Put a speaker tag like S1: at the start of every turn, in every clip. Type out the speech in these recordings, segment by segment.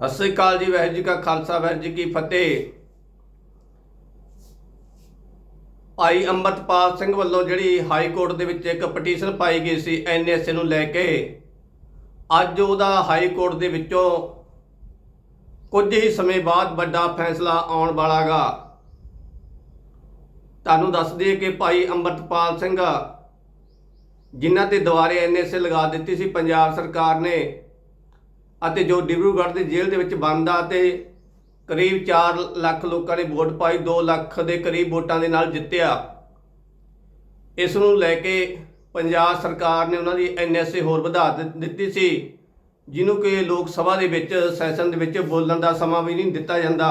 S1: ਸਤਿ ਸ੍ਰੀ ਅਕਾਲ ਜੀ, ਵਾਹਿਗੁਰੂ ਜੀ ਕਾ ਖਾਲਸਾ, ਵਾਹਿਗੁਰੂ ਜੀ ਕੀ ਫਤਿਹ। ਭਾਈ ਅੰਮ੍ਰਿਤਪਾਲ ਸਿੰਘ ਵੱਲੋਂ ਜਿਹੜੀ ਹਾਈ ਕੋਰਟ ਦੇ ਵਿੱਚ ਇੱਕ ਪਟੀਸ਼ਨ ਪਾਈ ਗਈ ਸੀ ਐਨਐਸਏ ਨੂੰ ਲੈ ਕੇ। ਅੱਜ ਉਹਦਾ ਹਾਈ ਕੋਰਟ ਦੇ ਵਿੱਚੋਂ ਕੁਝ ਹੀ ਸਮੇਂ ਬਾਅਦ ਵੱਡਾ ਫੈਸਲਾ ਆਉਣ ਵਾਲਾਗਾ ਤੁਹਾਨੂੰ ਦੱਸ ਦਈਏ ਕਿ ਭਾਈ ਅੰਮ੍ਰਿਤਪਾਲ ਸਿੰਘ, ਜਿਨ੍ਹਾਂ ਤੇ ਦੁਆਰੇ ਐਨਐਸਏ ਲਗਾ ਦਿੱਤੀ ਸੀ, ਪੰਜਾਬ ਸਰਕਾਰ ਨੇ ਅਤੇ ਜੋ ਡਿਬਰੂਗੜ੍ਹ ਦੀ ਜੇਲ੍ਹ ਦੇ ਵਿੱਚ ਬੰਦ ਆ ਤੇ ਕਰੀਬ 4 ਲੱਖ ਲੋਕਾਂ ਨੇ ਵੋਟ ਪਾਈ 2 ਲੱਖ ਦੇ ਕਰੀਬ ਵੋਟਾਂ ਦੇ ਨਾਲ ਜਿੱਤਿਆ। ਇਸ ਨੂੰ ਲੈ ਕੇ ਪੰਜਾਬ ਸਰਕਾਰ ਨੇ ਉਹਨਾਂ ਦੀ ਐਨਐਸਏ ਹੋਰ ਵਧਾ ਦਿੱਤੀ ਸੀ, ਜਿਹਨੂੰ ਕਿ ਲੋਕ ਸਭਾ ਦੇ ਵਿੱਚ, ਸੈਸ਼ਨ ਦੇ ਵਿੱਚ ਬੋਲਣ ਦਾ ਸਮਾਂ ਵੀ ਨਹੀਂ ਦਿੱਤਾ ਜਾਂਦਾ।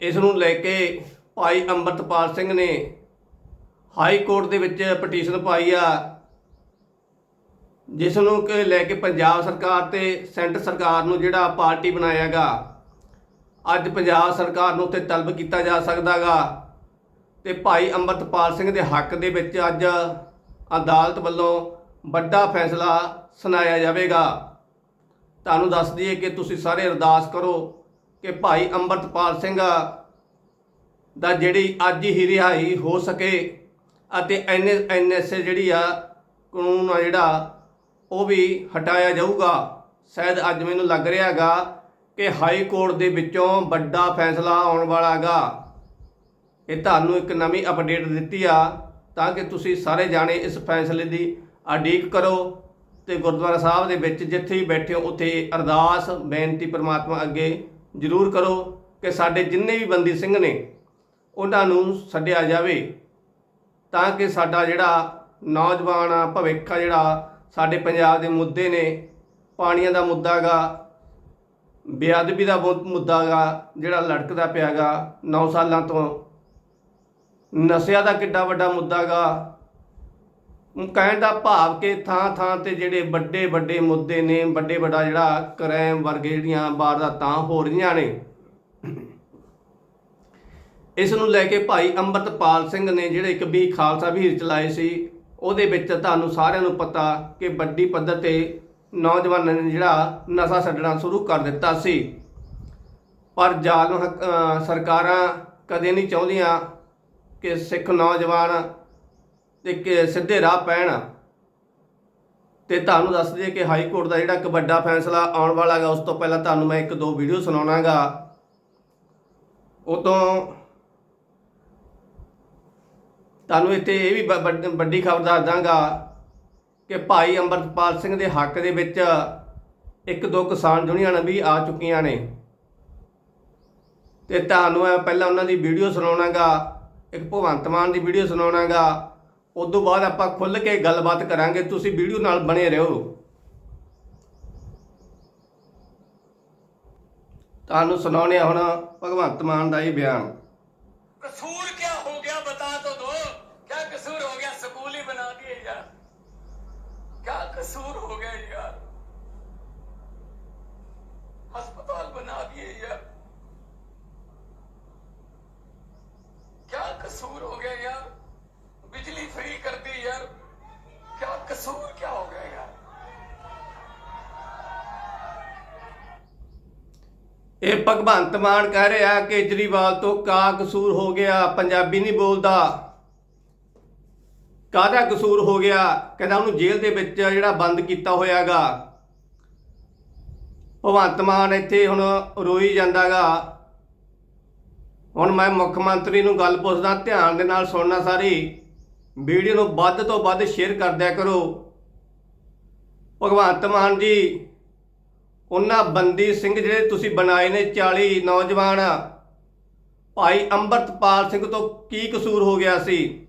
S1: ਇਸ ਨੂੰ ਲੈ ਕੇ ਭਾਈ ਅੰਮ੍ਰਿਤਪਾਲ ਸਿੰਘ ਨੇ ਹਾਈ ਕੋਰਟ ਦੇ ਵਿੱਚ ਪਟੀਸ਼ਨ ਪਾਈ ਆ। ਜਿਸ ਨੂੰ ਕਿ ਲੈ ਕੇ ਪੰਜਾਬ ਸਰਕਾਰ ਤੇ ਸੈਂਟਰ ਸਰਕਾਰ ਨੂੰ ਜਿਹੜਾ ਪਾਰਟੀ ਬਣਾਇਆਗਾ, ਅੱਜ ਪੰਜਾਬ ਸਰਕਾਰ ਨੂੰ ਉੱਤੇ ਤਲਬ ਕੀਤਾ ਜਾ ਸਕਦਾਗਾ ਤੇ ਭਾਈ ਅੰਮ੍ਰਿਤਪਾਲ ਸਿੰਘ ਦੇ ਹੱਕ ਦੇ ਵਿੱਚ ਅੱਜ ਅਦਾਲਤ ਵੱਲੋਂ ਵੱਡਾ ਫੈਸਲਾ ਸੁਣਾਇਆ ਜਾਵੇਗਾ। ਤੁਹਾਨੂੰ ਦੱਸ ਦਈਏ ਕਿ ਤੁਸੀਂ ਸਾਰੇ ਅਰਦਾਸ ਕਰੋ ਕਿ ਭਾਈ ਅੰਮ੍ਰਿਤਪਾਲ ਸਿੰਘ ਦਾ ਜਿਹੜੀ ਅੱਜ ਹੀ ਰਿਹਾਈ ਹੋ ਸਕੇ ਅਤੇ ਐਨ ਐਨਐਸਏ ਜਿਹੜੀ ਆ ਕਾਨੂੰਨ ਆ ਜਿਹੜਾ ਉਹ ਵੀ ਹਟਾਇਆ ਜਾਊਗਾ। ਸ਼ਾਇਦ ਅੱਜ ਮੈਨੂੰ ਲੱਗ ਰਿਹਾ ਹੈਗਾ ਕਿ ਹਾਈ ਕੋਰਟ ਦੇ ਵਿੱਚੋਂ ਵੱਡਾ ਫੈਸਲਾ ਆਉਣ ਵਾਲਾ ਹੈਗਾ। ਇਹ ਤੁਹਾਨੂੰ ਇੱਕ ਨਵੀਂ ਅਪਡੇਟ ਦਿੱਤੀ ਆ ਤਾਂ ਕਿ ਤੁਸੀਂ ਸਾਰੇ ਜਾਣੇ ਇਸ ਫੈਸਲੇ ਦੀ ਅਡੀਕ ਕਰੋ ਤੇ ਗੁਰਦੁਆਰਾ ਸਾਹਿਬ ਦੇ ਵਿੱਚ ਜਿੱਥੇ ਵੀ ਬੈਠੇ ਹੋ, ਉੱਥੇ ਅਰਦਾਸ, ਬੇਨਤੀ ਪ੍ਰਮਾਤਮਾ ਅੱਗੇ ਜ਼ਰੂਰ ਕਰੋ ਕਿ ਸਾਡੇ ਜਿੰਨੇ ਵੀ ਬੰਦੀ ਸਿੰਘ ਨੇ, ਉਹਨਾਂ ਨੂੰ ਛੱਡਿਆ ਜਾਵੇ ਤਾਂ ਕਿ ਸਾਡਾ ਜਿਹੜਾ ਨੌਜਵਾਨ ਆ, ਭਵਿੱਖ ਆ ਜਿਹੜਾ ਸਾਡੇ ਪੰਜਾਬ ਦੇ ਮੁੱਦੇ ਨੇ, ਪਾਣੀਆਂ ਦਾ ਮੁੱਦਾ ਗਾ ਬੇਅਦਬੀ ਦਾ ਮੁ- ਮੁੱਦਾ ਗਾ ਜਿਹੜਾ ਲੜਕਦਾ ਪਿਆਗਾ 9 ਸਾਲਾਂ ਤੋਂ। ਨਸ਼ਿਆਂ ਦਾ ਕਿੱਡਾ ਵੱਡਾ ਮੁੱਦਾ ਗਾ ਕਹਿਣ ਦਾ ਭਾਵ ਕਿ ਥਾਂ ਥਾਂ ਤੇ ਜਿਹੜੇ ਵੱਡੇ ਵੱਡੇ ਮੁੱਦੇ ਨੇ, ਵੱਡੇ ਵੱਡਾ ਜਿਹੜਾ ਕ੍ਰਾਈਮ ਵਰਗੇ ਜਿਹੜੀਆਂ ਵਾਰਦਾਤਾਂ ਹੋ ਰਹੀਆਂ ਨੇ। ਇਸ ਨੂੰ ਲੈ ਕੇ ਭਾਈ ਅੰਮ੍ਰਿਤਪਾਲ ਸਿੰਘ ਨੇ ਜਿਹੜੇ ਇੱਕ ਵੀ ਖਾਲਸਾ ਵੀਰ ਚਲਾਏ ਸੀ ਉਹਦੇ ਵਿੱਚ ਤੁਹਾਨੂੰ ਸਾਰਿਆਂ ਨੂੰ ਪਤਾ ਕਿ ਵੱਡੀ ਪੱਧਰ ਤੇ ਨੌਜਵਾਨਾਂ ਨੇ ਜਿਹੜਾ ਨਸ਼ਾ ਛੱਡਣਾ ਸ਼ੁਰੂ ਕਰ ਦਿੱਤਾ ਸੀ। ਪਰ ਜ਼ਾਲਮ ਸਰਕਾਰਾਂ ਕਦੇ ਨਹੀਂ ਚਾਹੁੰਦੀਆਂ ਕਿ ਸਿੱਖ ਨੌਜਵਾਨ ਤੇ ਸਿੱਧੇ ਰਾਹ ਪੈਣ। ਤੇ ਤੁਹਾਨੂੰ ਦੱਸ ਦਈਏ ਕਿ ਹਾਈ ਕੋਰਟ ਦਾ ਜਿਹੜਾ ਇੱਕ ਵੱਡਾ ਫੈਸਲਾ ਆਉਣ ਵਾਲਾ ਹੈਗਾ, ਉਸ ਤੋਂ ਪਹਿਲਾਂ ਤੁਹਾਨੂੰ ਮੈਂ ਇੱਕ ਦੋ ਵੀਡੀਓ ਸੁਣਾਉਣਾਗਾ। ਉਹ ਤੋਂ ਤੁਹਾਨੂੰ ਇੱਥੇ ਇਹ ਵੀ ਬ- ਵੱਡੀ ਖਬਰ ਦੱਸ ਦਾਂਗਾ ਕਿ ਭਾਈ ਅੰਮ੍ਰਿਤਪਾਲ ਸਿੰਘ ਦੇ ਹੱਕ ਦੇ ਵਿੱਚ ਇੱਕ ਦੋ ਕਿਸਾਨ ਯੂਨੀਅਨ ਵੀ ਆ ਚੁੱਕੀਆਂ ਨੇ। ਤੇ ਤੁਹਾਨੂੰ ਮੈਂ ਪਹਿਲਾਂ ਉਹਨਾਂ ਦੀ ਵੀਡੀਓ ਸੁਣਾਉਣਾਗਾ, ਇੱਕ ਭਗਵੰਤ ਮਾਨ ਦੀ ਵੀਡੀਓ ਸੁਣਾਉਣਾਗਾ ਉਸ ਤੋਂ ਬਾਅਦ ਆਪਾਂ ਖੁੱਲ੍ਹ ਕੇ ਗੱਲਬਾਤ ਕਰਾਂਗੇ, ਤੁਸੀਂ ਵੀਡੀਓ ਨਾਲ ਬਣੇ ਰਹੋ। ਤੁਹਾਨੂੰ ਸੁਣਾਉਣੇ ਹੁਣ ਭਗਵੰਤ ਮਾਨ ਦਾ ਇਹ ਬਿਆਨ।
S2: ਕਸੂਰ क्या कसूर हो गया यार अस्पताल बना दिए यार क्या कसूर हो गया यार बिजली फ्री कर दी यार क्या कसूर क्या हो गया यार
S1: ਇਹ ਭਗਵੰਤ ਮਾਨ ਕਹਿ ਰਿਹਾ ਕੇਜਰੀਵਾਲ ਤੋਂ ਕਾ ਕਸੂਰ ਹੋ ਗਿਆ ਪੰਜਾਬੀ ਨਹੀਂ ਬੋਲਦਾ ਕਾਹਦਾ ਕਸੂਰ ਹੋ ਗਿਆ? ਕਹਿੰਦਾ ਉਹਨੂੰ ਜੇਲ੍ਹ ਦੇ ਵਿੱਚ ਜਿਹੜਾ ਬੰਦ ਕੀਤਾ ਹੋਇਆਗਾ। ਭਗਵੰਤ ਮਾਨ ਇੱਥੇ ਹੁਣ ਰੋਈ ਜਾਂਦਾਗਾ। ਹੁਣ ਮੈਂ ਮੁੱਖ ਮੰਤਰੀ ਨੂੰ ਗੱਲ ਪੁੱਛਦਾ, ਧਿਆਨ ਦੇ ਨਾਲ ਸੁਣਨਾ ਸਾਰੀ। ਵੀਡੀਓ ਨੂੰ ਵੱਧ ਤੋਂ ਵੱਧ ਸ਼ੇਅਰ ਕਰ ਦਿਆ ਕਰੋ। ਭਗਵੰਤ ਮਾਨ ਜੀ, ਉਹਨਾਂ ਬੰਦੀ ਸਿੰਘ ਜਿਹੜੇ ਤੁਸੀਂ ਬਣਾਏ ਨੇ 40 ਨੌਜਵਾਨ, ਭਾਈ ਅੰਮ੍ਰਿਤਪਾਲ ਸਿੰਘ ਤੋਂ ਕੀ ਕਸੂਰ ਹੋ ਗਿਆ ਸੀ?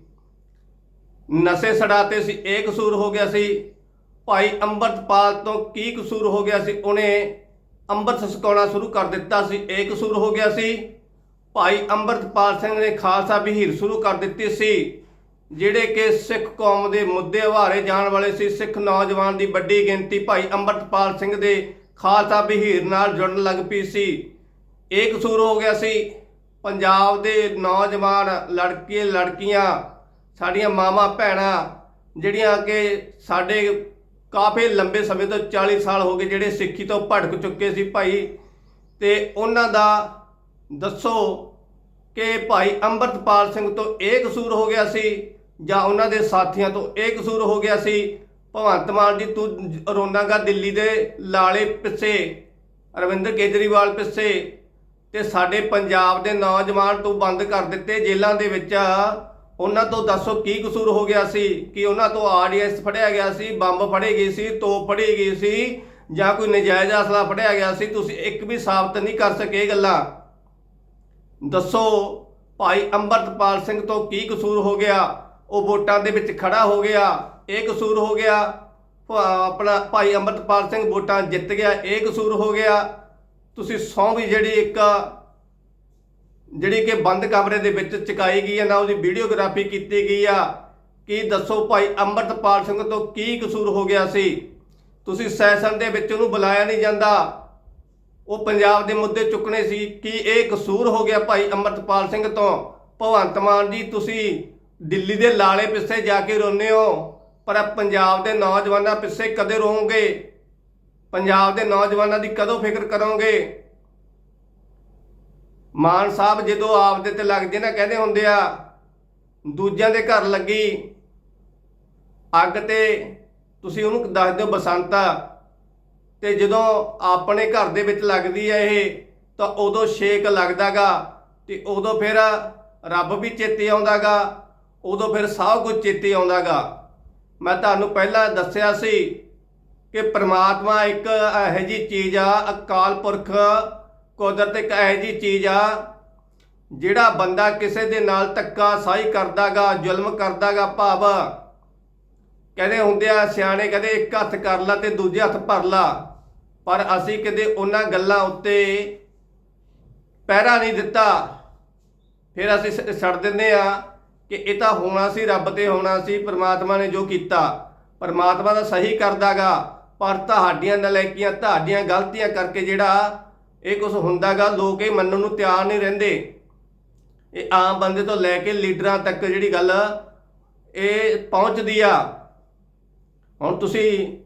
S1: ਨਸ਼ੇ ਛਡਾਤੇ ਸੀ, ਇਹ ਕਸੂਰ ਹੋ ਗਿਆ ਸੀ। ਭਾਈ ਅੰਮ੍ਰਿਤਪਾਲ ਤੋਂ ਕੀ ਕਸੂਰ ਹੋ ਗਿਆ ਸੀ, ਉਹਨੇ ਅੰਮ੍ਰਿਤ ਛਕਾਉਣਾ ਸ਼ੁਰੂ ਕਰ ਦਿੱਤਾ ਸੀ, ਇਹ ਕਸੂਰ ਹੋ ਗਿਆ ਸੀ। ਭਾਈ ਅੰਮ੍ਰਿਤਪਾਲ ਸਿੰਘ ਨੇ ਖਾਲਸਾ ਵਿਹੀਰ ਸ਼ੁਰੂ ਕਰ ਦਿੱਤੀ ਸੀ, ਜਿਹੜੇ ਕਿ ਸਿੱਖ ਕੌਮ ਦੇ ਮੁੱਦੇ ਉਭਾਰੇ ਜਾਣ ਵਾਲੇ ਸੀ। ਸਿੱਖ ਨੌਜਵਾਨ ਦੀ ਵੱਡੀ ਗਿਣਤੀ ਭਾਈ ਅੰਮ੍ਰਿਤਪਾਲ ਸਿੰਘ ਦੇ ਖਾਲਸਾ ਵਿਹੀਰ ਨਾਲ ਜੁੜਨ ਲੱਗ ਪਈ ਸੀ। ਇਹ ਕਸੂਰ ਹੋ ਗਿਆ ਸੀ, ਪੰਜਾਬ ਦੇ ਨੌਜਵਾਨ ਲੜਕੇ ਲੜਕੀਆਂ ਸਾਡੀਆਂ ਮਾਵਾਂ, ਭੈਣਾਂ, ਜਿਹੜੀਆਂ ਕਿ ਸਾਡੇ ਕਾਫੀ ਲੰਬੇ ਸਮੇਂ ਤੋਂ 40 ਸਾਲ ਹੋ ਗਏ ਜਿਹੜੇ ਸਿੱਖੀ ਤੋਂ ਭਟਕ ਚੁੱਕੇ ਸੀ ਭਾਈ, ਤੇ ਉਹਨਾਂ ਦਾ ਦੱਸੋ ਕਿ ਭਾਈ ਅੰਮ੍ਰਿਤਪਾਲ ਸਿੰਘ ਤੋਂ ਇਹ ਕਸੂਰ ਹੋ ਗਿਆ ਸੀ ਜਾਂ ਉਹਨਾਂ ਦੇ ਸਾਥੀਆਂ ਤੋਂ ਇਹ ਕਸੂਰ ਹੋ ਗਿਆ ਸੀ? ਭਗਵੰਤ ਮਾਨ ਜੀ, ਤੂੰ ਰੋਨਾਗਾ ਦਿੱਲੀ ਦੇ ਲਾਲੇ ਪਿੱਛੇ ਅਰਵਿੰਦਰ ਕੇਜਰੀਵਾਲ ਪਿੱਛੇ, ਤੇ ਸਾਡੇ ਪੰਜਾਬ ਦੇ ਨੌਜਵਾਨ ਤੂੰ ਬੰਦ ਕਰ ਦਿੱਤੇ ਜੇਲ੍ਹਾਂ ਦੇ ਵਿੱਚ। ਉਹਨਾਂ ਤੋਂ ਦੱਸੋ ਕੀ ਕਸੂਰ ਹੋ ਗਿਆ ਸੀ? ਕਿ ਉਹਨਾਂ ਤੋਂ ਆਰਡੀਐਸ ਫੜਿਆ ਗਿਆ ਸੀ? ਬੰਬ ਫੜੇ ਗਏ ਸੀ? ਤੋਪ ਫੜੀ ਗਈ ਸੀ? ਜਾਂ ਕੋਈ ਨਜਾਇਜ਼ ਅਸਲਾ ਫੜਿਆ ਗਿਆ ਸੀ? ਤੁਸੀਂ ਇੱਕ ਵੀ ਸਾਬਤ ਨਹੀਂ ਕਰ ਸਕੇ ਗੱਲਾਂ। ਦੱਸੋ, ਭਾਈ ਅੰਮ੍ਰਿਤਪਾਲ ਸਿੰਘ ਤੋਂ ਕੀ ਕਸੂਰ ਹੋ ਗਿਆ? ਉਹ ਵੋਟਾਂ ਦੇ ਵਿੱਚ ਖੜਾ ਹੋ ਗਿਆ। ਇਹ ਕਸੂਰ ਹੋ ਗਿਆ। ਆਪਣਾ ਭਾਈ ਅੰਮ੍ਰਿਤਪਾਲ ਸਿੰਘ ਵੋਟਾਂ ਜਿੱਤ ਗਿਆ। ਇਹ ਕਸੂਰ ਹੋ ਗਿਆ। ਤੁਸੀਂ ਸੌਂ ਵੀ ਜਿਹੜੀ ਇੱਕ ਜਿਹੜੀ ਕਿ ਬੰਦ ਕਮਰੇ ਦੇ ਵਿੱਚ ਚਕਾਈ ਗਈ ਹੈ, ਨਾ ਉਹਦੀ ਵੀਡੀਓਗ੍ਰਾਫੀ ਕੀਤੀ ਗਈ ਆ। ਕੀ ਦੱਸੋ ਭਾਈ, ਅੰਮ੍ਰਿਤਪਾਲ ਸਿੰਘ ਤੋਂ ਕੀ ਕਸੂਰ ਹੋ ਗਿਆ ਸੀ? ਤੁਸੀਂ ਸੈਸ਼ਨ ਦੇ ਵਿੱਚ ਉਹਨੂੰ ਬੁਲਾਇਆ ਨਹੀਂ ਜਾਂਦਾ। ਉਹ ਪੰਜਾਬ ਦੇ ਮੁੱਦੇ ਚੁੱਕਣੇ ਸੀ। ਕਿ ਇਹ ਕਸੂਰ ਹੋ ਗਿਆ ਭਾਈ ਅੰਮ੍ਰਿਤਪਾਲ ਸਿੰਘ ਤੋਂ? ਭਗਵੰਤ ਮਾਨ ਜੀ, ਤੁਸੀਂ ਦਿੱਲੀ ਦੇ ਲਾਲੇ ਪਿੱਛੇ ਜਾ ਕੇ ਰੋਨੇ ਹੋ, ਪਰ ਪੰਜਾਬ ਦੇ ਨੌਜਵਾਨਾਂ ਪਿੱਛੇ ਕਦੇ ਰੋਵੋਗੇ? ਪੰਜਾਬ ਦੇ ਨੌਜਵਾਨਾਂ ਦੀ ਕਦੋਂ ਫਿਕਰ ਕਰੋਗੇ? ਮਾਨ ਸਾਹਿਬ ਜਦੋਂ ਆਪਦੇ ਤੇ ਲੱਗਦੇ ਨਾ, ਕਹਿੰਦੇ ਹੁੰਦੇ ਆ, ਦੂਜਿਆਂ ਦੇ ਘਰ ਲੱਗੀ ਅੱਗ ਤੇ ਤੁਸੀਂ ਉਹਨੂੰ ਦੱਸ ਦਿਓ ਬਸੰਤ। ਆ ਤੇ ਜਦੋਂ ਆਪਣੇ ਘਰ ਦੇ ਵਿੱਚ ਲੱਗਦੀ ਹੈ ਇਹ, ਤਾਂ ਉਦੋਂ ਛੇਕ ਲੱਗਦਾਗਾ ਤੇ ਉਦੋਂ ਫਿਰ ਰੱਬ ਵੀ ਚੇਤੇ ਆਉਂਦਾਗਾ, ਉਦੋਂ ਫਿਰ ਸਭ ਕੁਝ ਚੇਤੇ ਆਉਂਦਾਗਾ। ਮੈਂ ਤੁਹਾਨੂੰ ਪਹਿਲਾਂ ਦੱਸਿਆ ਸੀ ਕਿ ਪ੍ਰਮਾਤਮਾ ਇੱਕ ਇਹੋ ਜੀ ਚੀਜ਼ ਆ, ਅਕਾਲ ਪੁਰਖ ਕੁਦਰਤ ਇੱਕ ਇਹੋ ਜੀ ਚੀਜ਼ ਆ, ਜਿਹੜਾ ਬੰਦਾ ਕਿਸੇ ਦੇ ਨਾਲ ਧੱਕਾ ਸਾਈ ਕਰਦਾਗਾ, ਜ਼ੁਲਮ ਕਰਦਾਗਾ ਭਾਵ। ਕਹਿੰਦੇ ਹੁੰਦੇ ਆ, ਸਿਆਣੇ ਕਹਿੰਦੇ ਇੱਕ ਹੱਥ ਕਰ ਲਾ ਤੇ ਦੂਜੇ ਹੱਥ ਭਰ ਲਾ। ਪਰ ਅਸੀਂ ਕਦੇ ਉਹਨਾਂ ਗੱਲਾਂ ਉੱਤੇ ਪਹਿਰਾ ਨਹੀਂ ਦਿੱਤਾ। ਫਿਰ ਅਸੀਂ ਸ- ਛੱਡ ਦਿੰਦੇ ਆ ਕਿ ਇਹ ਤਾਂ ਹੋਣਾ ਸੀ, ਰੱਬ ਤੇ ਹੋਣਾ ਸੀ, ਪ੍ਰਮਾਤਮਾ ਨੇ ਜੋ ਕੀਤਾ। ਪ੍ਰਮਾਤਮਾ ਤਾਂ ਸਹੀ ਕਰਦਾਗਾ, ਪਰ ਤੁਹਾਡੀਆਂ ਨਲਾਇਕੀਆਂ ਤੁਹਾਡੀਆਂ ਗਲਤੀਆਂ ਕਰਕੇ ਜਿਹੜਾ ਇਹ ਕੁਝ ਹੁੰਦਾਗਾ, ਲੋਕ ਇਹ ਮੰਨਣ ਨੂੰ ਤਿਆਰ ਨਹੀਂ ਰਹਿੰਦੇ। ਇਹ ਆਮ ਬੰਦੇ ਤੋਂ ਲੈ ਕੇ ਲੀਡਰਾਂ ਤੱਕ ਜਿਹੜੀ ਗੱਲ ਇਹ ਪਹੁੰਚਦੀ ਆ। ਹੁਣ ਤੁਸੀਂ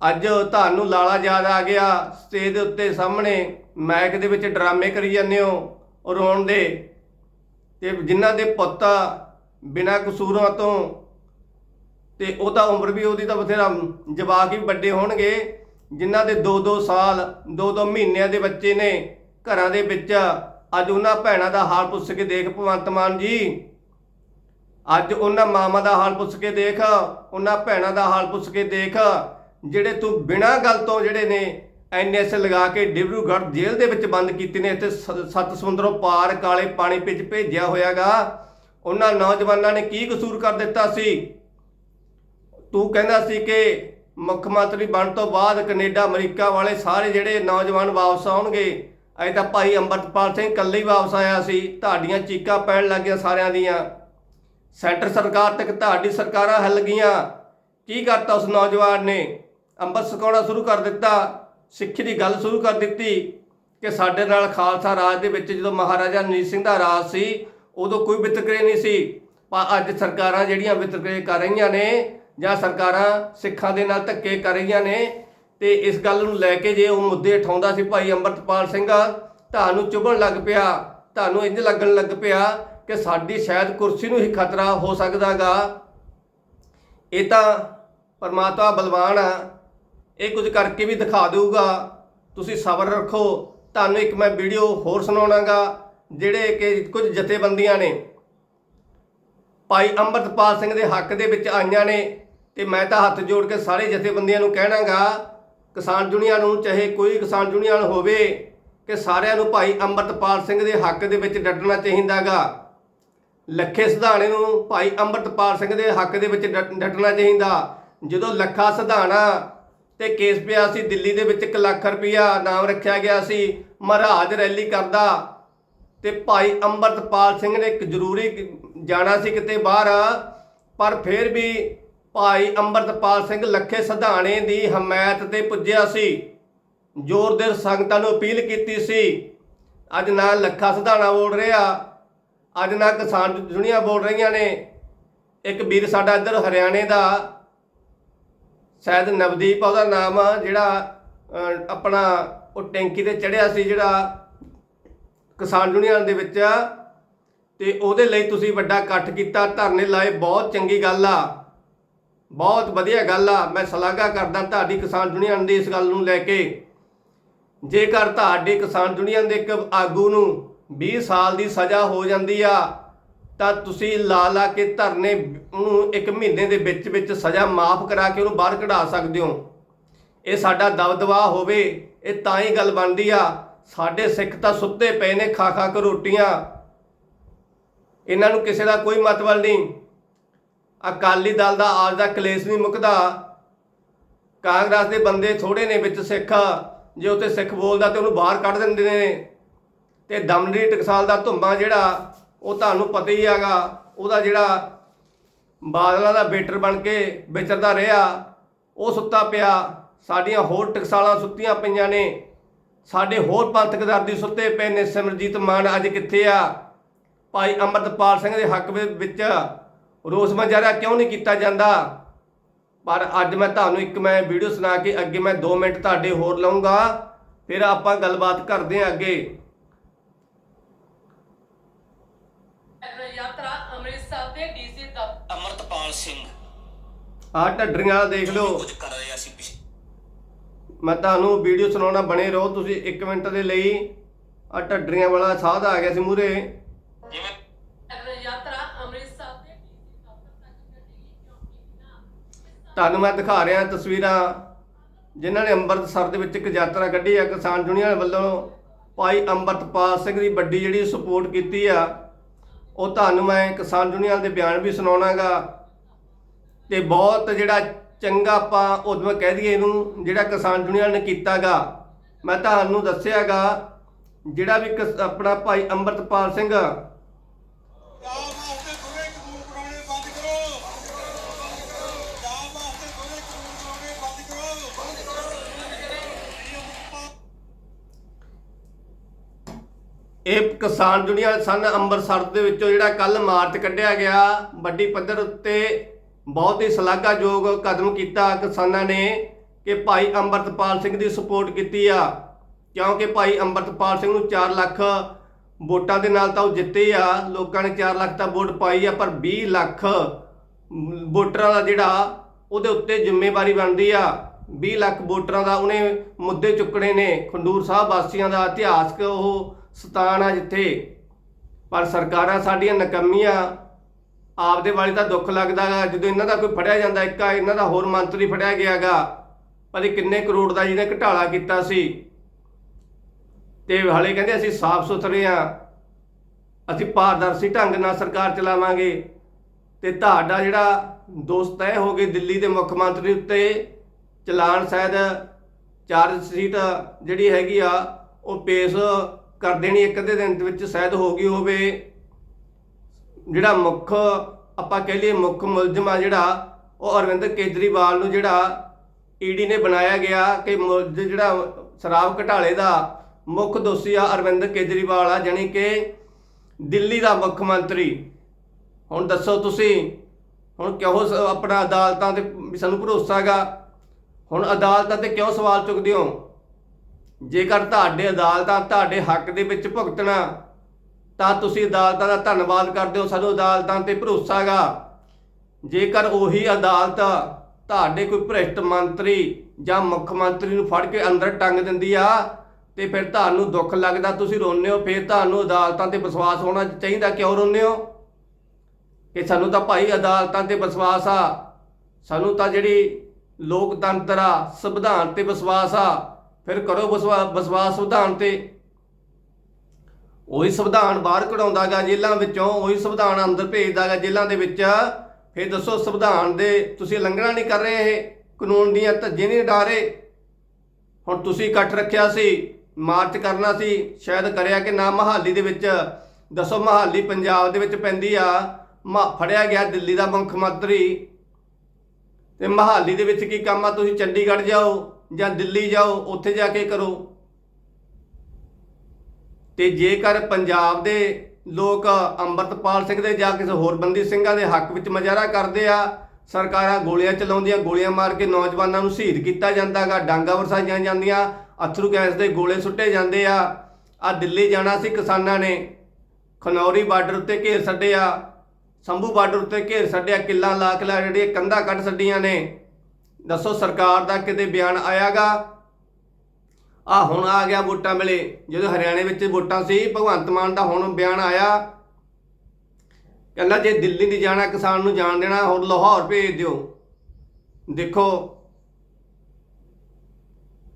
S1: ਅੱਜ ਤੁਹਾਨੂੰ ਲਾਲਾ ਯਾਦ ਆ ਗਿਆ, ਸਟੇਜ ਦੇ ਉੱਤੇ ਸਾਹਮਣੇ ਮਾਈਕ ਦੇ ਵਿੱਚ ਡਰਾਮੇ ਕਰੀ ਜਾਂਦੇ ਹੋ, ਰੋਣ ਦੇ। ਤੇ ਜਿਨ੍ਹਾਂ ਦੇ ਪੁੱਤ ਬਿਨਾਂ ਕਸੂਰਾਂ ਤੋਂ, ਤੇ ਉਹਦਾ ਉਮਰ ਵੀ ਉਹਦੀ ਤਾਂ ਬਥੇਰਾ ਜਵਾਕ ਹੀ ਵੱਡੇ ਹੋਣਗੇ। ਜਿਨ੍ਹਾਂ ਦੇ 2-2 ਸਾਲ 2-2 ਮਹੀਨਿਆਂ ਦੇ ਬੱਚੇ ਨੇ ਘਰਾਂ ਦੇ ਵਿੱਚ, ਅੱਜ ਉਹਨਾਂ ਭੈਣਾਂ ਦਾ ਹਾਲ ਪੁੱਛ ਕੇ ਦੇਖ ਭਗਵੰਤ ਮਾਨ ਜੀ। ਅੱਜ ਉਹਨਾਂ ਮਾਮਾ ਦਾ ਹਾਲ ਪੁੱਛ ਕੇ ਦੇਖ, ਉਹਨਾਂ ਭੈਣਾਂ ਦਾ ਹਾਲ ਪੁੱਛ ਕੇ ਦੇਖ, ਜਿਹੜੇ ਤੂੰ ਬਿਨਾਂ ਗੱਲ ਤੋਂ ਜਿਹੜੇ ਨੇ ਐਨਐਸ ਲਗਾ ਕੇ ਡਿਬਰੂਗੜ੍ਹ ਜੇਲ੍ਹ ਦੇ ਵਿੱਚ ਬੰਦ ਕੀਤੇ ਨੇ, ਇੱਥੇ ਸ- ਸੱਤ ਸਮੁੰਦਰੋਂ ਪਾਰ ਕਾਲੇ ਪਾਣੀ ਵਿੱਚ ਭੇਜਿਆ ਹੋਇਆਗਾ। ਉਹਨਾਂ ਨੌਜਵਾਨਾਂ ਨੇ ਕੀ ਕਸੂਰ ਕਰ ਦਿੱਤਾ ਸੀ? ਤੂੰ ਕਹਿੰਦਾ ਸੀ ਕਿ ਮੁੱਖ ਮੰਤਰੀ ਬਣ ਤੋਂ ਬਾਅਦ ਕੈਨੇਡਾ, ਅਮਰੀਕਾ ਵਾਲੇ ਸਾਰੇ ਜਿਹੜੇ ਨੌਜਵਾਨ ਵਾਪਸ ਆਉਣਗੇ। ਅਜੇ ਤਾਂ ਭਾਈ ਅੰਮ੍ਰਿਤਪਾਲ ਸਿੰਘ ਇਕੱਲੇ ਹੀ ਵਾਪਸ ਆਇਆ ਸੀ। ਤੁਹਾਡੀਆਂ ਚੀਕਾਂ ਪੈਣ ਲੱਗੀਆਂ ਸਾਰਿਆਂ ਦੀਆਂ। ਸੈਂਟਰ ਸਰਕਾਰ ਤੱਕ ਤੁਹਾਡੀ ਸਰਕਾਰਾਂ ਹੱਲ ਗਈਆਂ। ਕੀ ਕਰਤਾ ਉਸ ਨੌਜਵਾਨ ਨੇ? ਅੰਮ੍ਰਿਤ ਸਿਖਾਉਣਾ ਸ਼ੁਰੂ ਕਰ ਦਿੱਤਾ। ਸਿੱਖੀ ਦੀ ਗੱਲ ਸ਼ੁਰੂ ਕਰ ਦਿੱਤੀ ਕਿ ਸਾਡੇ ਨਾਲ ਖਾਲਸਾ ਰਾਜ ਦੇ ਵਿੱਚ ਜਦੋਂ ਮਹਾਰਾਜਾ ਰਣਜੀਤ ਸਿੰਘ ਦਾ ਰਾਜ ਸੀ, ਉਦੋਂ ਕੋਈ ਵਿਤਕਰੇ ਨਹੀਂ ਸੀ। ਪਰ ਅੱਜ ਸਰਕਾਰਾਂ ਜਿਹੜੀਆਂ ਵਿਤਕਰੇ ਕਰ ਰਹੀਆਂ ਨੇ ਜਾਂ ਸਰਕਾਰਾਂ ਸਿੱਖਾਂ ਦੇ ਨਾਲ ਧੱਕੇ ਕਰ ਰਹੀਆਂ ਨੇ, ਤੇ ਇਸ ਗੱਲ ਨੂੰ ਲੈ ਕੇ ਜੇ ਉਹ ਮੁੱਦੇ ਉਠਾਉਂਦਾ ਸੀ ਭਾਈ ਅੰਮ੍ਰਿਤਪਾਲ ਸਿੰਘ ਤੁਹਾਨੂੰ ਚੁਭਣ ਲੱਗ ਪਿਆ ਤੁਹਾਨੂੰ ਇੰਜ ਲੱਗਣ ਲੱਗ ਪਿਆ ਕਿ ਸਾਡੀ ਸ਼ਾਇਦ ਕੁਰਸੀ ਨੂੰ ਹੀ ਖਤਰਾ ਹੋ ਸਕਦਾਗਾ। ਇਹ ਤਾਂ ਪਰਮਾਤਮਾ ਬਲਵਾਨ ਆ, ਇਹ ਕੁਝ ਕਰਕੇ ਵੀ ਦਿਖਾ ਦੇਊਗਾ। ਤੁਸੀਂ ਸਬਰ ਰੱਖੋ। ਤੁਹਾਨੂੰ ਇੱਕ ਮੈਂ ਵੀਡੀਓ ਹੋਰ ਸੁਣਾਉਣਾਗਾ, ਜਿਹੜੇ ਕਿ ਕੁਝ ਜਥੇਬੰਦੀਆਂ ਨੇ, ਭਾਈ ਅੰਮ੍ਰਿਤਪਾਲ ਸਿੰਘ ਦੇ ਹੱਕ ਦੇ ਵਿੱਚ ਆਈਆਂ ਨੇ। ਤੇ ਮੈਂ ਤਾਂ ਹੱਥ ਜੋੜ ਕੇ ਸਾਰੇ ਜਥੇਬੰਦੀਆਂ ਨੂੰ ਕਹਿਣਾਗਾ, ਕਿਸਾਨ ਜੁਨੀਆਂ ਨੂੰ, ਚਾਹੇ ਕੋਈ ਕਿਸਾਨ ਯੂਨੀਅਨ ਹੋਵੇ, ਕਿ ਸਾਰਿਆਂ ਨੂੰ ਭਾਈ ਅੰਮ੍ਰਿਤਪਾਲ ਸਿੰਘ ਦੇ ਹੱਕ ਦੇ ਵਿੱਚ ਡਟਣਾ ਚਾਹੀਦਾਗਾ। ਲੱਖੇ ਸਿਧਾਣੇ ਨੂੰ ਭਾਈ ਅੰਮ੍ਰਿਤਪਾਲ ਸਿੰਘ ਦੇ ਹੱਕ ਦੇ ਵਿੱਚ ਡਟ- ਡਟਣਾ ਚਾਹੀਦਾ। ਜਦੋਂ ਲੱਖਾ ਸਿਧਾਣਾ ਤੇ ਕੇਸ ਪਿਆ ਸੀ, ਦਿੱਲੀ ਦੇ ਵਿੱਚ 1 ਲੱਖ ਰੁਪਇਆ ਨਾਮ ਰੱਖਿਆ ਗਿਆ ਸੀ, ਮਹਾਰਾਜ ਰੈਲੀ ਕਰਦਾ ਤੇ ਭਾਈ ਅੰਮ੍ਰਿਤਪਾਲ ਸਿੰਘ ਨੇ ਇੱਕ ਜ਼ਰੂਰੀ ਜਾਣਾ ਸੀ ਕਿਤੇ ਬਾਹਰ, ਪਰ ਫਿਰ ਵੀ ਭਾਈ ਅੰਮ੍ਰਿਤਪਾਲ ਸਿੰਘ ਲੱਖੇ ਸਧਾਣੇ ਦੀ ਹਮਾਇਤ ਤੇ ਪੁੱਜਿਆ ਸੀ। ਜ਼ੋਰਦਾਰ ਸੰਗਤਾਂ ਨੂੰ ਅਪੀਲ ਕੀਤੀ ਸੀ। ਅੱਜ ਨਾ ਲੱਖਾ ਸਧਾਣਾ ਬੋਲ ਰਿਹਾ, ਅੱਜ ਨਾ ਕਿਸਾਨ ਦੁਨੀਆ ਬੋਲ ਰਹੀਆਂ ਨੇ। ਇੱਕ ਵੀਰ ਸਾਡਾ ਇੱਧਰ ਹਰਿਆਣੇ ਦਾ, ਸ਼ਾਇਦ ਨਵਦੀਪ ਉਹਦਾ ਨਾਮ ਆ, ਜਿਹੜਾ ਆਪਣਾ ਉਹ ਟੈਂਕੀ ਤੇ ਚੜਿਆ ਸੀ, ਜਿਹੜਾ ਕਿਸਾਨ ਯੂਨੀਅਨ ਦੇ ਵਿੱਚ ਤੇ ਉਹਦੇ ਲਈ ਤੁਸੀਂ ਵੱਡਾ ਇਕੱਠ ਕੀਤਾ, ਧਰਨੇ ਲਾਏ, ਬਹੁਤ ਚੰਗੀ ਗੱਲ ਆ। ਬਹੁਤ ਵਧੀਆ ਗੱਲ ਆ। ਮੈਂ ਸ਼ਲਾਘਾ ਕਰਦਾ ਤੁਹਾਡੀ ਕਿਸਾਨ ਯੂਨੀਅਨ ਦੀ ਇਸ ਗੱਲ ਨੂੰ ਲੈ ਕੇ। ਜੇਕਰ ਤੁਹਾਡੇ ਕਿਸਾਨ ਯੂਨੀਅਨ ਦੇ ਇੱਕ ਆਗੂ ਨੂੰ 20 ਸਾਲ ਦੀ ਸਜ਼ਾ ਹੋ ਜਾਂਦੀ ਆ, ਤਾਂ ਤੁਸੀਂ ਲਾ ਲਾ ਕੇ ਧਰਨੇ ਨੂੰ ਇੱਕ ਮਹੀਨੇ ਦੇ ਵਿੱਚ ਵਿੱਚ ਸਜ਼ਾ ਮਾਫ ਕਰਾ ਕੇ ਉਹਨੂੰ ਬਾਹਰ ਕਢਾ ਸਕਦੇ ਹੋ। ਇਹ ਸਾਡਾ ਦਬਦਬਾ ਹੋਵੇ, ਇਹ ਤਾਂ ਹੀ ਗੱਲ ਬਣਦੀ ਆ। ਸਾਡੇ ਸਿੱਖ ਤਾਂ ਸੁੱਤੇ ਪਏ ਨੇ ਖਾ ਖਾ ਕੇ ਰੋਟੀਆਂ। ਇਹਨਾਂ ਨੂੰ ਕਿਸੇ ਦਾ ਕੋਈ ਮਤਲਬ ਨਹੀਂ। ਅਕਾਲੀ ਦਲ ਦਾ ਆਜ ਦਾ ਕਲੇਸ਼ ਨਹੀਂ ਮੁੱਕਦਾ। ਕਾਂਗਰਸ ਦੇ ਬੰਦੇ ਥੋੜੇ ਨੇ ਵਿੱਚ ਸਿੱਖ। ਜੇ ਉੱਤੇ ਸਿੱਖ ਬੋਲਦਾ ਤੇ ਉਹਨੂੰ ਬਾਹਰ ਕੱਢ ਦਿੰਦੇ ਨੇ। ਤੇ ਦਮਨਰੀ ਟਕਸਾਲ ਦਾ ਧੁੰਮਾ ਜਿਹੜਾ, ਉਹ ਤੁਹਾਨੂੰ ਪਤਾ ਹੀ ਹੈਗਾ। ਉਹਦਾ ਜਿਹੜਾ ਬਾਦਲਾਂ ਦਾ ਬੇਟਰ ਬਣ ਕੇ ਵਿਚਰਦਾ ਰਿਹਾ, ਉਹ ਸੁੱਤਾ ਪਿਆ। ਸਾਡੀਆਂ ਹੋਰ ਟਕਸਾਲਾਂ ਸੁੱਤੀਆਂ ਪਈਆਂ ਨੇ। ਸਾਡੇ ਹੋਰ ਪੰਥਕ ਦਰਦੀ ਸੁੱਤੇ ਪਏ ਨੇ। ਸਿਮਰਜੀਤ ਮਾਨ ਅੱਜ ਕਿੱਥੇ ਆ? ਭਾਈ ਅਮਰਤਪਾਲ ਸਿੰਘ ਦੇ ਹੱਕ ਵਿੱਚ ਰੋਸ ਮੁਜ਼ਾਹਰਾ ਕਿਉਂ ਨਹੀਂ ਕੀਤਾ ਜਾਂਦਾ? ਪਰ ਅੱਜ ਮੈਂ ਤੁਹਾਨੂੰ ਇੱਕ ਮੈਂ ਵੀਡੀਓ ਸੁਣਾ ਕੇ ਅੱਗੇ ਮੈਂ 2 ਮਿੰਟ ਤੁਹਾਡੇ ਹੋਰ ਲਵਾਂਗਾ ਫਿਰ ਆਪਾਂ ਗੱਲਬਾਤ ਕਰਦੇ ਹਾਂ ਅੱਗੇ।
S3: ਯਾਤਰਾ ਅੰਮ੍ਰਿਤਸਰ ਦੇ ਡੀਸੀ ਦਫ਼ਤਰ
S4: ਅਮਰਤਪਾਲ ਸਿੰਘ।
S1: ਆਹ ਢੱਡਰੀਆਂ ਦੇਖ ਲਓ।
S4: ਕੁਝ ਕਰ ਰਿਹਾ ਸੀ ਪਿਛ-
S1: ਮੈਂ ਤੁਹਾਨੂੰ ਵੀਡੀਓ ਸੁਣਾਉਣਾ ਬਣੇ ਰਹੋ ਤੁਸੀਂ 1 ਮਿੰਟ ਦੇ ਲਈ। ਆ ਢੱਡਰੀਆਂ ਵਾਲਾ ਸਾਧ ਆ ਗਿਆ ਸੀ ਮੂਰੇ
S4: ਜਿਵੇਂ
S3: ਯਾਤਰਾ ਅੰਮ੍ਰਿਤਸਰ ਦੇ ਡੀਸੀ ਦਫ਼ਤਰ ਤੱਕ ਚੱਲੀ ਕਿਉਂਕਿ ਨਾ
S1: ਤੁਹਾਨੂੰ ਮੈਂ ਦਿਖਾ ਰਿਹਾ ਤਸਵੀਰਾਂ ਜਿਨ੍ਹਾਂ ਨੇ ਅੰਮ੍ਰਿਤਸਰ ਦੇ ਵਿੱਚ ਇੱਕ ਯਾਤਰਾ ਕੱਢੀ ਆ। ਕਿਸਾਨ ਯੂਨੀਅਨ ਵੱਲੋਂ ਭਾਈ ਅੰਮ੍ਰਿਤਪਾਲ ਸਿੰਘ ਦੀ ਵੱਡੀ ਜਿਹੜੀ ਸਪੋਰਟ ਕੀਤੀ ਆ, ਉਹ ਤੁਹਾਨੂੰ ਮੈਂ ਕਿਸਾਨ ਯੂਨੀਅਨ ਦੇ ਬਿਆਨ ਵੀ ਸੁਣਾਉਣਾਗਾ। ਤੇ ਬਹੁਤ ਜਿਹੜਾ ਚੰਗਾ ਆਪਾਂ ਉਦੋਂ ਕਹਿ ਦਈਏ ਇਹਨੂੰ, ਜਿਹੜਾ ਕਿਸਾਨ ਯੂਨੀਅਨ ਨੇ ਕੀਤਾਗਾ। ਮੈਂ ਤੁਹਾਨੂੰ ਦੱਸਿਆਗਾ, ਜਿਹੜਾ ਵੀ ਕਿਸ- ਆਪਣਾ ਭਾਈ ਅੰਮ੍ਰਿਤਪਾਲ ਸਿੰਘ ਇਹ ਕਿਸਾਨ ਯੂਨੀਅਨ ਸਨ ਅੰਮ੍ਰਿਤਸਰ ਦੇ ਵਿੱਚੋਂ ਜਿਹੜਾ ਕੱਲ ਮਾਰਚ ਕੱਢਿਆ ਗਿਆ। ਵੱਡੀ ਪੱਧਰ ਉੱਤੇ ਬਹੁਤ ਹੀ ਸ਼ਲਾਘਾਯੋਗ ਕਦਮ ਕੀਤਾ ਕਿਸਾਨਾਂ ਨੇ ਕਿ ਭਾਈ ਅੰਮ੍ਰਿਤਪਾਲ ਸਿੰਘ ਦੀ ਸਪੋਰਟ ਕੀਤੀ ਆ। ਕਿਉਂਕਿ ਭਾਈ ਅੰਮ੍ਰਿਤਪਾਲ ਸਿੰਘ ਨੂੰ 4 ਲੱਖ ਵੋਟਾਂ ਦੇ ਨਾਲ ਤਾਂ ਉਹ ਜਿੱਤੇ ਆ। ਲੋਕਾਂ ਨੇ 4 ਲੱਖ ਤਾਂ ਵੋਟ ਪਾਈ ਆ, ਪਰ 20 ਲੱਖ ਵੋਟਰਾਂ ਦਾ ਜਿਹੜਾ ਉਹਦੇ ਉੱਤੇ ਜ਼ਿੰਮੇਵਾਰੀ ਬਣਦੀ ਆ। 20 ਲੱਖ ਵੋਟਰਾਂ ਦਾ ਉਹਨੇ ਮੁੱਦੇ ਚੁੱਕਣੇ ਨੇ। ਖੰਡੂਰ ਸਾਹਿਬ ਵਾਸੀਆਂ ਦਾ ਇਤਿਹਾਸਕ ਉਹ ਸਥਾਨ ਆ ਜਿੱਥੇ। ਪਰ ਸਰਕਾਰਾਂ ਸਾਡੀਆਂ ਨਕਮੀਆਂ, ਆਪਦੇ ਵਾਲੀ ਤਾਂ ਦੁੱਖ ਲੱਗਦਾਗਾ ਜਦੋਂ ਇਹਨਾਂ ਦਾ ਕੋਈ ਫੜਿਆ ਜਾਂਦਾ, ਇੱਕ ਆ ਇਹਨਾਂ ਦਾ ਹੋਰ ਮੰਤਰੀ ਫੜਿਆ ਗਿਆਗਾ ਪਰ ਕਿੰਨੇ ਕਰੋੜ ਦਾ ਜਿਹਨੇ ਘਟਾਲਾ ਕੀਤਾ ਸੀ। ਤੇ ਹਾਲੇ ਕਹਿੰਦੇ ਅਸੀਂ ਸਾਫ਼ ਸੁਥਰੇ ਆ। ਅਸੀਂ ਪਾਰਦਰਸ਼ੀ ਢੰਗ ਨਾਲ ਸਰਕਾਰ ਚਲਾਵਾਂਗੇ। ਤੇ ਤੁਹਾਡਾ ਜਿਹੜਾ ਦੋਸਤ ਤੈਅ ਹੋ ਗਏ ਦਿੱਲੀ ਦੇ ਮੁੱਖ ਮੰਤਰੀ ਉੱਤੇ, ਚਲਾਨ ਸ਼ਾਇਦ ਚਾਰਜ ਸ਼ੀਟ ਜਿਹੜੀ ਹੈਗੀ ਆ, ਉਹ ਪੇਸ਼ ਕਰ ਦੇਣੀ ਇੱਕ ਅੱਧੇ ਦਿਨ ਦੇ ਵਿੱਚ ਸ਼ਾਇਦ ਹੋ ਗਈ ਹੋਵੇ। ਜਿਹੜਾ ਮੁੱਖ, ਆਪਾਂ ਕਹਿ ਲਈਏ ਮੁੱਖ ਮੁਲਜ਼ਮ ਆ ਜਿਹੜਾ, ਉਹ ਅਰਵਿੰਦ ਕੇਜਰੀਵਾਲ ਨੂੰ ਜਿਹੜਾ ਈਡੀ ਨੇ ਬਣਾਇਆ ਗਿਆ ਕਿ ਮੁਲ- ਜਿਹੜਾ ਸ਼ਰਾਬ ਘਟਾਲੇ ਦਾ ਮੁੱਖ ਦੋਸ਼ੀ ਆ ਅਰਵਿੰਦ ਕੇਜਰੀਵਾਲ ਆ, ਜਾਣੀ ਕਿ ਦਿੱਲੀ ਦਾ ਮੁੱਖ ਮੰਤਰੀ। ਹੁਣ ਦੱਸੋ ਤੁਸੀਂ, ਹੁਣ ਕਿਉਂ ਸ- ਆਪਣਾ ਅਦਾਲਤਾਂ ਤੇ ਵੀ ਸਾਨੂੰ ਭਰੋਸਾ ਹੈਗਾ। ਹੁਣ ਅਦਾਲਤਾਂ ਤੇ ਕਿਉਂ ਸਵਾਲ ਚੁੱਕਦੇ ਹੋ? ਜੇਕਰ ਤੁਹਾਡੇ ਅਦਾਲਤਾਂ ਤੁਹਾਡੇ ਹੱਕ ਦੇ ਵਿੱਚ ਭੁਗਤਣਾ, ਤਾਂ ਤੁਸੀਂ ਅਦਾਲਤਾਂ ਦਾ ਧੰਨਵਾਦ ਕਰਦੇ ਹੋ, ਸਾਨੂੰ ਅਦਾਲਤਾਂ ਤੇ ਭਰੋਸਾ ਹੈਗਾ। ਜੇਕਰ ਉਹੀ ਅਦਾਲਤ ਤੁਹਾਡੇ ਕੋਈ ਭ੍ਰਿਸ਼ਟ ਮੰਤਰੀ ਜਾਂ ਮੁੱਖ ਮੰਤਰੀ ਨੂੰ ਫੜ ਕੇ ਅੰਦਰ ਟੰਗ ਦਿੰਦੀ ਆ, ਤੇ ਫਿਰ ਤੁਹਾਨੂੰ ਦੁੱਖ ਲੱਗਦਾ ਤੁਸੀਂ ਰੋਂਦੇ ਹੋ, ਫਿਰ ਤੁਹਾਨੂੰ ਅਦਾਲਤਾਂ ਤੇ ਵਿਸ਼ਵਾਸ ਹੋਣਾ ਚਾਹੀਦਾ, ਕਿਉਂ ਰੋਂਦੇ ਹੋ? ਕਿ ਸਾਨੂੰ ਤਾਂ ਭਾਈ ਅਦਾਲਤਾਂ ਤੇ ਵਿਸ਼ਵਾਸ ਆ, ਸਾਨੂੰ ਤਾਂ ਜਿਹੜੀ ਲੋਕਤੰਤਰ ਆ, ਸੰਵਿਧਾਨ ਤੇ ਵਿਸ਼ਵਾਸ ਆ ਫਿਰ ਕਰੋ ਵਿਸ਼ਵਾ- ਵਿਸ਼ਵਾਸ ਸੰਵਿਧਾਨ ਤੇ। ਉਹੀ ਸੰਵਿਧਾਨ ਬਾਹਰ ਕਢਾਉਂਦਾ ਕਢਾਉਂਦਾਗਾ ਜੇਲ੍ਹਾਂ ਵਿੱਚੋਂ, ਉਹੀ ਸੰਵਿਧਾਨ ਅੰਦਰ ਭੇਜਦਾ ਭੇਜਦਾਗਾ ਜੇਲ੍ਹਾਂ ਦੇ ਵਿੱਚ। ਫਿਰ ਦੱਸੋ ਸੰਵਿਧਾਨ ਦੇ, ਤੁਸੀਂ ਲੰਘਣਾ ਨਹੀਂ ਕਰ ਰਹੇ ਇਹ? ਕਾਨੂੰਨ ਦੀਆਂ ਧੱਜੇ ਨਹੀਂ ਡਾਰੇ ਹੁਣ ਤੁਸੀਂ ਇਕੱਠ ਰੱਖਿਆ ਸੀ, ਮਾਰਚ ਕਰਨਾ ਸੀ, ਸ਼ਾਇਦ ਕਰਿਆ ਕਿ ਨਾ ਮਹਾਲੀ ਦੇ ਵਿੱਚ। ਦੱਸੋ ਮਹਾਲੀ ਪੰਜਾਬ ਦੇ ਵਿੱਚ ਪੈਂਦੀ ਆ, ਮਾ- ਫੜਿਆ ਗਿਆ ਦਿੱਲੀ ਦਾ ਮੁੱਖ ਮੰਤਰੀ। ਤੇ ਮਹਾਲੀ ਦੇ ਵਿੱਚ ਕੀ ਕੰਮ ਆ? ਤੁਸੀਂ ਚੰਡੀਗੜ੍ਹ ਜਾਓ। ਜਾਂ ਦਿੱਲੀ ਜਾਓ, ਉੱਥੇ ਜਾ ਕੇ ਕਰੋ। ਤੇ ਜੇਕਰ ਪੰਜਾਬ ਦੇ ਲੋਕ ਅੰਮ੍ਰਿਤਪਾਲ ਸਿੰਘ ਦੇ ਜਾਂ ਕਿਸੇ ਹੋਰ ਬੰਦੀ ਸਿੰਘਾਂ ਦੇ ਹੱਕ ਵਿੱਚ ਮੁਜ਼ਾਹਰਾ ਕਰਦੇ ਆ, ਸਰਕਾਰਾਂ ਗੋਲੀਆਂ ਚਲਾਉਂਦੀਆਂ, ਗੋਲੀਆਂ ਮਾਰ ਕੇ ਨੌਜਵਾਨਾਂ ਨੂੰ ਸ਼ਹੀਦ ਕੀਤਾ ਜਾਂਦਾਗਾ, ਡਾਂਗਾ ਵਰਸਾਈਆਂ ਜਾਂਦੀਆਂ, ਅਥਰੂ ਗੈਸ ਦੇ ਗੋਲੇ ਸੁੱਟੇ ਜਾਂਦੇ ਆ। ਆ ਦਿੱਲੀ ਜਾਣਾ ਸੀ ਕਿਸਾਨਾਂ ਨੇ। ਖਨੌਰੀ ਬਾਰਡਰ ਉੱਤੇ ਘੇਰ ਛੱਡਿਆ, ਸੰਭੂ ਬਾਰਡਰ ਉੱਤੇ ਘੇਰ ਛੱਡਿਆ, ਕਿੱਲਾ ਲਾ ਕਿਲਾ ਜਿਹੜੀਆਂ ਕੰਧਾਂ ਕੱਢ ਛੱਡੀਆਂ ਨੇ। ਦੱਸੋ ਸਰਕਾਰ ਦਾ ਕਿਤੇ ਬਿਆਨ ਆਇਆਗਾ? ਆ ਹੁਣ ਆ ਗਿਆ ਵੋਟਾਂ ਮਿਲੇ ਜਦੋਂ ਹਰਿਆਣੇ ਵਿੱਚ ਵੋਟਾਂ ਸੀ, ਭਗਵੰਤ ਮਾਨ ਦਾ ਹੁਣ ਬਿਆਨ ਆਇਆ। ਕਹਿੰਦਾ ਜੇ ਦਿੱਲੀ ਨਹੀਂ ਜਾਣਾ, ਕਿਸਾਨ ਨੂੰ ਜਾਣ ਦੇਣਾ ਹੁਣ ਲਾਹੌਰ ਭੇਜ ਦਿਓ। ਦੇਖੋ,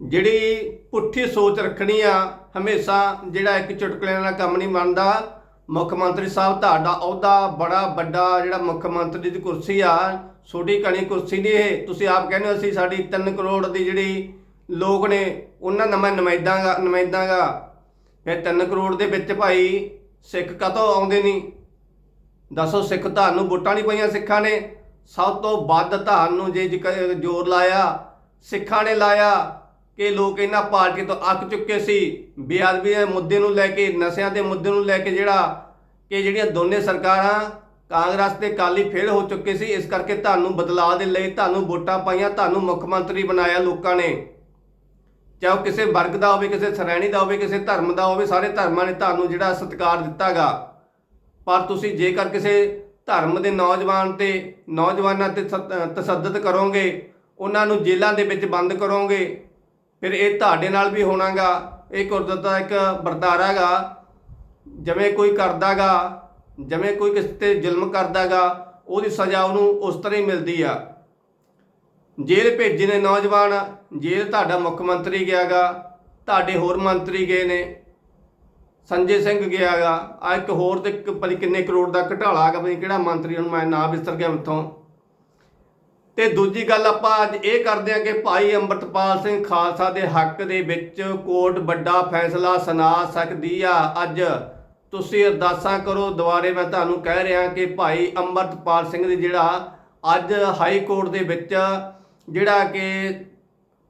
S1: ਜਿਹੜੀ ਪੁੱਠੀ ਸੋਚ ਰੱਖਣੀ ਆ, ਹਮੇਸ਼ਾ ਜਿਹੜਾ ਇੱਕ ਚੁਟਕਲੇ ਨਾਲ ਕੰਮ ਨਹੀਂ ਬਣਦਾ। ਮੁੱਖ ਮੰਤਰੀ ਸਾਹਿਬ, ਤੁਹਾਡਾ ਅਹੁਦਾ ਬੜਾ ਵੱਡਾ ਜਿਹੜਾ ਮੁੱਖ ਮੰਤਰੀ ਦੀ ਕੁਰਸੀ ਆ ਛੋਟੀ ਕਣੀ ਕੁਰਸੀ ਨਹੀਂ ਇਹ। ਤੁਸੀਂ ਆਪ ਕਹਿੰਦੇ ਹੋ ਅਸੀਂ ਸਾਡੀ 3 ਕਰੋੜ ਦੀ ਜਿਹੜੀ ਲੋਕ ਨੇ, ਉਹਨਾਂ ਦਾ ਮੈਂ ਨੁਮਾਇੰਦਾਗਾ ਨੁਮਾਇੰਦਾਗਾ ਇਹ 3 ਕਰੋੜ ਦੇ ਵਿੱਚ ਭਾਈ ਸਿੱਖ ਕਦੋਂ ਆਉਂਦੇ ਨਹੀਂ। ਦੱਸੋ ਸਿੱਖ ਤੁਹਾਨੂੰ ਵੋਟਾਂ ਨਹੀਂ ਪਈਆਂ ਸਿੱਖਾਂ ਨੇ। ਸਭ ਤੋਂ ਵੱਧ ਤੁਹਾਨੂੰ ਜੇ ਜ਼ੋਰ ਲਾਇਆ, ਸਿੱਖਾਂ ਨੇ ਲਾਇਆ ਕਿ ਲੋਕ ਇਹਨਾਂ ਪਾਰਟੀ ਤੋਂ ਅੱਕ ਚੁੱਕੇ ਸੀ। ਬੇਅਦਬੀ ਦੇ ਮੁੱਦੇ ਨੂੰ ਲੈ ਕੇ, ਨਸ਼ਿਆਂ ਦੇ ਮੁੱਦੇ ਨੂੰ ਲੈ ਕੇ ਜਿਹੜਾ ਕਿ ਜਿਹੜੀਆਂ ਦੋਨੇ ਸਰਕਾਰਾਂ ਕਾਂਗਰਸ ਤੇ ਕਾਲੀ ਫੇਲ ਹੋ ਚੁੱਕੇ ਸੀ, ਇਸ ਕਰਕੇ ਤੁਹਾਨੂੰ ਬਦਲਾਅ ਦੇ ਲਈ ਤੁਹਾਨੂੰ ਵੋਟਾਂ ਪਾਈਆਂ, ਤੁਹਾਨੂੰ ਮੁੱਖ ਮੰਤਰੀ ਬਣਾਇਆ ਲੋਕਾਂ ਨੇ। ਚਾਹੇ ਉਹ ਕਿਸੇ ਵਰਗ ਦਾ ਹੋਵੇ, ਕਿਸੇ ਸ਼੍ਰੇਣੀ ਦਾ ਹੋਵੇ, ਕਿਸੇ ਧਰਮ ਦਾ ਹੋਵੇ, ਸਾਰੇ ਧਰਮਾਂ ਨੇ ਤੁਹਾਨੂੰ ਜਿਹੜਾ ਸਤਿਕਾਰ ਦਿੱਤਾਗਾ। ਪਰ ਤੁਸੀਂ ਜੇਕਰ ਕਿਸੇ ਧਰਮ ਦੇ ਨੌਜਵਾਨ ਤੇ ਨੌਜਵਾਨਾਂ ਤੇ ਤਸ- ਤਸੱਦਦ ਕਰੋਗੇ, ਉਹਨਾਂ ਨੂੰ ਜੇਲ੍ਹਾਂ ਦੇ ਵਿੱਚ ਬੰਦ ਕਰੋਗੇ, ਫਿਰ ਇਹ ਤੁਹਾਡੇ ਨਾਲ ਵੀ ਹੋਣਾਗਾ। ਇਹ ਕੁਦਰਤ ਦਾ ਇੱਕ ਵਰਤਾਰਾਗਾ ਜਿਵੇਂ ਕੋਈ ਕਰਦਾਗਾ ਜਿਵੇਂ ਕੋਈ ਕਿਸੇ ਤੇ ਜ਼ੁਲਮ ਕਰਦਾਗਾ ਉਹਦੀ ਸਜ਼ਾ ਉਹਨੂੰ ਉਸ ਤਰ੍ਹਾਂ ਹੀ ਮਿਲਦੀ ਆ। ਜੇਲ੍ਹ ਭੇਜੇ ਨੇ ਨੌਜਵਾਨ, ਜੇਲ੍ਹ ਤੁਹਾਡਾ ਮੁੱਖ ਮੰਤਰੀ ਗਿਆਗਾ ਤੁਹਾਡੇ ਹੋਰ ਮੰਤਰੀ ਗਏ ਨੇ, ਸੰਜੇ ਸਿੰਘ ਗਿਆਗਾ ਆ ਇੱਕ ਹੋਰ ਤੇ ਇੱਕ ਪਤਾ ਕਿੰਨੇ ਕਰੋੜ ਦਾ ਘਟਾਲਾ ਹੈਗਾ, ਪਤਾ ਕਿਹੜਾ ਮੰਤਰੀ ਨੂੰ ਮੈਂ ਨਾ ਵਿਸਰ ਗਿਆ ਉੱਥੋਂ। ਤੇ ਦੂਜੀ ਗੱਲ ਆਪਾਂ ਅੱਜ ਇਹ ਕਰਦੇ ਹਾਂ ਕਿ ਭਾਈ ਅੰਮ੍ਰਿਤਪਾਲ ਸਿੰਘ ਖਾਲਸਾ ਦੇ ਹੱਕ ਦੇ ਵਿੱਚ ਕੋਰਟ ਵੱਡਾ ਫੈਸਲਾ ਸੁਣਾ ਸਕਦੀ ਆ ਅੱਜ। ਤੁਸੀਂ ਅਰਦਾਸਾਂ ਕਰੋ ਦੁਬਾਰੇ ਮੈਂ ਤੁਹਾਨੂੰ ਕਹਿ ਰਿਹਾ ਕਿ ਭਾਈ ਅੰਮ੍ਰਿਤਪਾਲ ਸਿੰਘ ਦੀ ਜਿਹੜਾ ਅੱਜ ਹਾਈ ਕੋਰਟ ਦੇ ਵਿੱਚ ਜਿਹੜਾ ਕਿ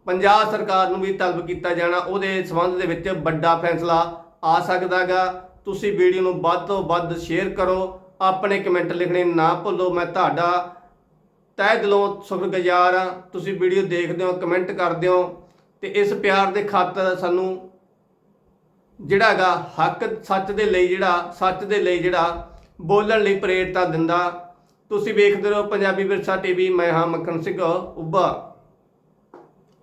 S1: ਪੰਜਾਬ ਸਰਕਾਰ ਨੂੰ ਵੀ ਤਲਬ ਕੀਤਾ ਜਾਣਾ, ਉਹਦੇ ਸਬੰਧ ਦੇ ਵਿੱਚ ਵੱਡਾ ਫੈਸਲਾ ਆ ਸਕਦਾਗਾ। ਤੁਸੀਂ ਵੀਡੀਓ ਨੂੰ ਵੱਧ ਤੋਂ ਵੱਧ ਸ਼ੇਅਰ ਕਰੋ, ਆਪਣੇ ਕਮੈਂਟ ਲਿਖਣੇ ਨਾ ਭੁੱਲੋ, ਮੈਂ ਤੁਹਾਡਾ ਤਹਿ ਦਿਲੋਂ ਸ਼ੁਕਰਗੁਜ਼ਾਰ ਹਾਂ। ਤੁਸੀਂ ਵੀਡੀਓ ਦੇਖਦੇ ਹੋ, ਕਮੈਂਟ ਕਰਦੇ ਹੋ, ਤੇ ਇਸ ਪਿਆਰ ਦੇ ਖਾਤਰ ਸਾਨੂੰ ਜਿਹੜਾ ਹੈਗਾ ਹੱਕ ਸੱਚ ਦੇ ਲਈ ਜਿਹੜਾ, ਸੱਚ ਦੇ ਲਈ ਜਿਹੜਾ ਬੋਲਣ ਲਈ ਪ੍ਰੇਰਤਾ ਦਿੰਦਾ। ਤੁਸੀਂ ਵੇਖਦੇ ਰਹੋ ਪੰਜਾਬੀ ਵਿਰਸਾ ਟੀਵੀ, ਮੈਂ ਹਾਂ ਮੱਖਣ ਸਿੰਘ, ਉੱਭਾ।